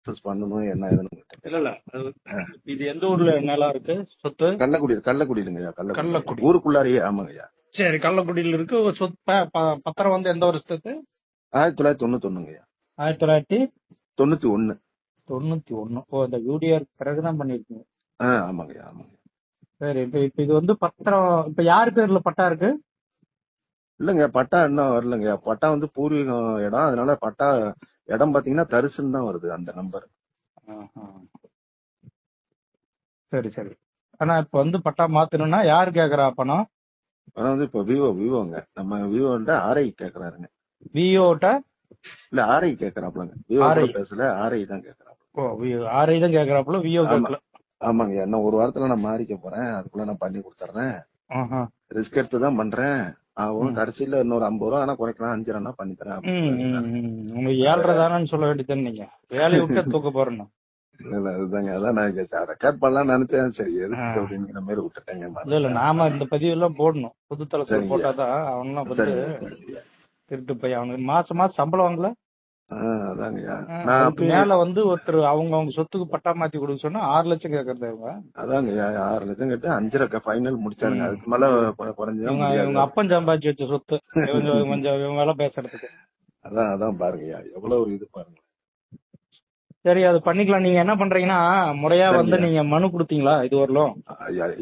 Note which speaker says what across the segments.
Speaker 1: Process பண்ணணும் என்ன
Speaker 2: இல்ல இது எந்த ஊர்ல நிலம் இருக்கு? சொத்து?
Speaker 1: கள்ளக்குடி கள்ளக்குடியிலுங்கய்யா கள்ளக்குடி.
Speaker 2: கள்ளக்குடி.
Speaker 1: ஊருக்குள்ளாரியே ஆமாங்கய்யா
Speaker 2: சரி கள்ளக்குடியில இருக்கு. சொத்து பத்திரம் வந்து எந்த வருஷத்துக்கு
Speaker 1: ஆயிரத்தி தொள்ளாயிரத்தி தொண்ணூத்தொன்னுங்கய்யா
Speaker 2: ஆயிரத்தி தொள்ளாயிரத்தி
Speaker 1: தொண்ணூத்தி ஒண்ணு
Speaker 2: தொண்ணூத்தி ஒண்ணு ஓ இந்த யூடிஆர் பிறகுதான் பண்ணிருக்கீங்க
Speaker 1: ஆ ஆமாங்கய்யா ஆமாங்க
Speaker 2: சரி இப்ப இப்ப இது வந்து பத்திரம் இப்ப யார் பேர்ல பட்டா இருக்கு?
Speaker 1: இல்லங்க பட்டா இன்னும் வரலங்க. பட்டா வந்து பூர்வீகம் இடம். அதனால பட்டா இடம் பாத்தீங்கன்னா தரிசுன்னு தான் வருது அந்த நம்பர்.
Speaker 2: சரி சரி. ஆனா இப்ப வந்து பட்டா மாத்தணும்னா யாரு கேக்குறா பணம்
Speaker 1: அதான் வந்து இப்போ விவோ விவோங்க. நம்ம விவோன்ட்டு ஆர்ஐ கேக்குறாருங்க
Speaker 2: விஓட்ட
Speaker 1: இல்ல ஆர்ஐ கேக்குறாப்லங்க விவோ பேசல ஆர்ஐ தான் கேக்குறாப்ல
Speaker 2: ஓ ஆர்ஐ தான் கேக்குறாப்புல விஓ
Speaker 1: ஆமா.
Speaker 2: கேட்கல.
Speaker 1: ஆமாங்க இன்னும் ஒரு வாரத்துல நான் மாறிக்க போறேன். அதுக்குள்ள நான் பண்ணி கொடுத்துறேன். ரிஸ்க் எடுத்து தான் பண்றேன். ஆகும். கடைசியில இன்னொரு ஐம்பது ரூபா ஆனா குறைக்கலாம் அஞ்சு ரூபா பண்ணி தரேன்.
Speaker 2: உங்களுக்கு ஏழ்ரை தானேன்னு சொல்ல வேண்டியது நீங்க? வேலையை விட்டு தூக்க போறேன்
Speaker 1: இல்ல, அதுதாங்க அதான் நான் ரெக்கார்ட் பண்ணலாம்னு நினைச்சேன். சரி எதுக்கு. அப்படிங்கிற மாதிரி விட்டுட்டேங்க
Speaker 2: இல்ல இல்ல நாம இந்த பதிவு எல்லாம் போடணும். புது
Speaker 1: சரிங்க.
Speaker 2: போட்டாதான் வந்து
Speaker 1: சரிங்க.
Speaker 2: திருட்டு போய் அவனுக்கு மாசம் மாசம் சம்பளம் வாங்கல?
Speaker 1: அதாங்கய்யா நான்
Speaker 2: மேல வந்து ஒருத்தர் அவங்க அவங்க சொத்துக்கு பட்டா மாத்தி கொடுக்க சொன்னா ஆறு லட்சம் கேக்குறது அவங்க.
Speaker 1: அதாங்க ஆறு லட்சம் கட்டு அஞ்சரை ஃபைனல் முடிச்சாருங்க. அதுக்கு மேல குறைஞ்சா
Speaker 2: இவங்க அப்பன் சம்பாதிச்சு வச்ச சொத்து. இவங்க கொஞ்சம் இவங்க எல்லாம் பேசுறதுக்கு.
Speaker 1: அதான் அதான் பாருங்கய்யா எவ்வளவு ஒரு இது பாருங்க.
Speaker 2: சரி அது பண்ணிக்கலாம். நீங்க என்ன பண்றீங்கன்னா முறையா வந்து. நீங்க மனு கொடுத்தீங்களா? இது வரலும்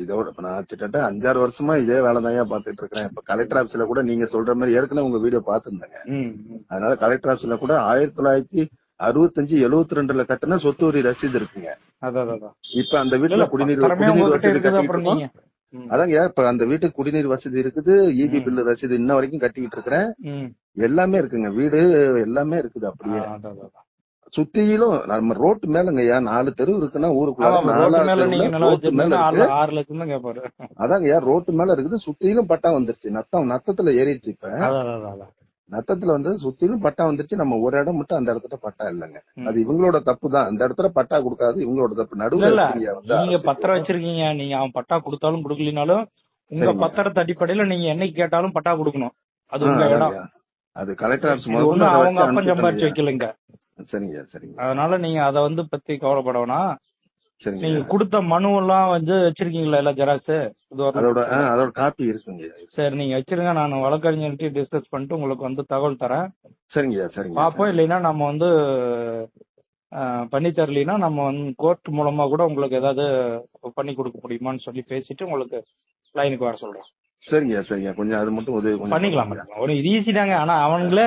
Speaker 1: இதோட இப்ப நான் கிட்டத்தட்ட அஞ்சாறு வருஷமா இதே வேலை தான் பாத்துட்டு இருக்கிறேன். இப்ப கலெக்டர் ஆபீஸ்ல கூட நீங்க சொல்ற மாதிரி ஏற்கனவே உங்க வீடியோ பாத்துருந்தேங்க. அதனால கலெக்டர் ஆபீஸ்ல கூட ஆயிரத்தி தொள்ளாயிரத்தி அறுபத்தஞ்சு எழுபத்தி ரெண்டுல கட்டின சொத்து வரி ரசீது இருக்குங்க. இப்ப அந்த வீட்டுல குடிநீர் குடிநீர் வசதி கட்டிட்டு அதாங்க இப்ப அந்த வீட்டுக்கு குடிநீர் வசதி இருக்குது. இபி
Speaker 2: ம்.
Speaker 1: பில்லு ரசீது இன்ன வரைக்கும் கட்டிக்கிட்டு இருக்கிறேன். எல்லாமே இருக்குங்க. வீடு எல்லாமே இருக்குது அப்படியே. சுத்தியிலும் நம்ம ரோட்டு மேலங்கய்யா நாலு தெரு இருக்குன்னா ஊருக்குள்ள
Speaker 2: ஆறு லட்சம் தான் கேட்பாரு
Speaker 1: அதாங்கய்யா ரோட்டு மேல இருக்குது சுத்தியிலும் பட்டா வந்துருச்சு. நத்தம் நத்தத்துல ஏறிடுச்சு இப்ப. நத்தத்துல வந்து சுத்திலும் பட்டா வந்துருச்சு. நம்ம ஒரு இடம் மட்டும் அந்த இடத்துல பட்டா இல்லைங்க. அது இவங்களோட தப்பு தான். அந்த இடத்துல பட்டா கொடுக்காது இவங்களோட தப்பு. நடுவுல
Speaker 2: நீங்க. பத்திரம் வச்சிருக்கீங்க. நீங்க அவன் பட்டா கொடுத்தாலும் கொடுக்கலினாலும் உங்க. பத்திரத்து அடிப்படையில நீங்க என்னைக்கு கேட்டாலும் பட்டா கொடுக்கணும். அது உங்க இடம்.
Speaker 1: அது கலெக்டர் முதல்ல
Speaker 2: அவங்க சம்பாதிச்சு
Speaker 1: அனுப்பிச்சுட்டேங்க.
Speaker 2: வைக்கலங்க.
Speaker 1: சரிங்க சரிங்க.
Speaker 2: அதனால நீங்க அத வந்து பத்தி கவலைப்பட வேணாம் நீங்க கொடுத்த மனு எல்லாம் வந்து வச்சிருக்கீங்களா எல்லாம் ஜெராக்ஸ்.
Speaker 1: அதோட அதோட காப்பி இருக்குங்க.
Speaker 2: சரி நீங்க வச்சிருங்க. நான் வழக்கறிஞர்கிட்ட டிஸ்கஸ் பண்ணிட்டு உங்களுக்கு வந்து தகவல் தரேன்.
Speaker 1: சரிங்க
Speaker 2: பாப்போம். இல்லைன்னா நம்ம வந்து பண்ணி தரலைன்னா நம்ம வந்து கோர்ட் மூலமா கூட உங்களுக்கு ஏதாவது பண்ணி கொடுக்க முடியுமான்னு சொல்லி பேசிட்டு உங்களுக்கு லைனுக்கு வர சொல்றேன்.
Speaker 1: சரிங்கய்யா சரிங்க. கொஞ்சம் அது மட்டும் உதவி கொஞ்சம்
Speaker 2: பண்ணிக்கலாம். ஒரு இது ஈஸி தாங்க. ஆனா அவனுங்களே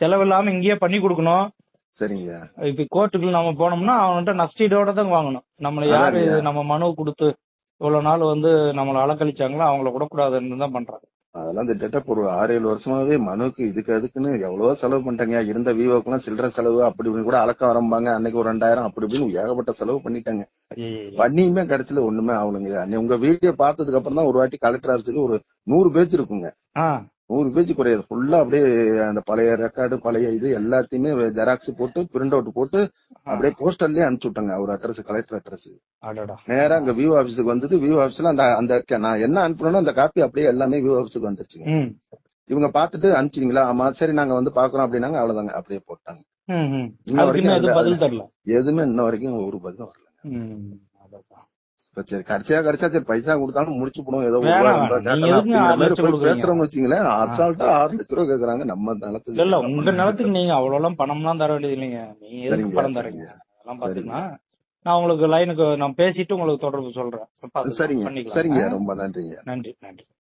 Speaker 2: செலவில்லாம இங்கேயே பண்ணி கொடுக்கணும்.
Speaker 1: சரிங்கய்யா
Speaker 2: இப்ப கோர்ட்டுக்கு நம்ம போனோம்னா அவன்கிட்ட நஷ்டீடோட தான் வாங்கணும். நம்மள யாரு. நம்ம மனு கொடுத்து இவ்வளவு நாள் வந்து நம்மள அலக்கழிச்சாங்களோ அவங்கள விடக்கூடாதுன்னு தான் பண்றாங்க.
Speaker 1: அதெல்லாம் திட்டத்தட்ட ஒரு ஆறு ஏழு வருஷமாவே மனுக்கு இதுக்கு அதுக்குன்னு எவ்வளவோ செலவு பண்ணிட்டாங்க. இருந்த விவோக்கெல்லாம் சில்லற செலவு அப்படி இப்படின்னு கூட அளக்க வரம்பாங்க அன்னைக்கு ஒரு ரெண்டாயிரம் அப்படி இப்படின்னு ஏகப்பட்ட செலவு பண்ணிட்டாங்க. பண்ணியுமே கடைசியில ஒண்ணுமே ஆகலைங்க. உங்க வீடியோ பார்த்ததுக்கு அப்புறம் தான் ஒரு வாட்டி கலெக்டர் ஆஃபீஸுக்கு ஒரு நூறு பேஜ் இருக்குங்க. நூறு பேஜ் குறையாது. ஃபுல்லா அப்படியே அந்த பழைய ரெக்கார்டு பழைய இது எல்லாத்தையுமே ஜெராக்ஸ் போட்டு பிரிண்ட் அவுட் போட்டு அப்படியே போஸ்டர்லயே அனுப்பிச்சு விட்டாங்க. அவர் அட்ரஸ் கலெக்டர் அட்ரஸ் நேரா அங்க விவோ ஆபீஸுக்கு வந்தது. விவோ ஆபீஸ்ல அந்த அந்த நான் என்ன அனுப்பணும் அந்த காப்பி அப்படியே எல்லாமே விவோ ஆபீஸுக்கு வந்துருச்சுங்க.
Speaker 2: ம்.
Speaker 1: இவங்க பார்த்துட்டு அனுப்பிச்சிங்களா ஆமா சரி நாங்க வந்து பாக்குறோம் அப்படின்னாங்க. அவ்வளவுதாங்க. அப்படியே போட்டாங்க. இன்ன வரைக்கும்
Speaker 2: எதுவும்
Speaker 1: இன்ன வரைக்கும் ஒரு பதிலும் வரல. சரி கடைசியா கடைசியா சரி பைசா கொடுத்தாலும் முடிச்சு போடும் ஏதோ? பேசுறோம்னு வச்சுங்களேன் அசால்ட்டா ஆறு லட்ச ரூபா கேக்குறாங்க. நம்ம நிலத்துக்கு
Speaker 2: இல்ல உங்க நிலத்துக்கு நீங்க அவ்வளவு எல்லாம் பணம்லாம் தர வேண்டியது இல்லைங்க. நீங்க எதுக்கு பணம் தரீங்க. அதெல்லாம் பாத்தீங்கன்னா நான் உங்களுக்கு லைனுக்கு நான் பேசிட்டு உங்களுக்கு தொடர்பு சொல்றேன்.
Speaker 1: சரிங்க. சரிங்க? ரொம்ப நன்றிங்க.
Speaker 2: நன்றி நன்றி.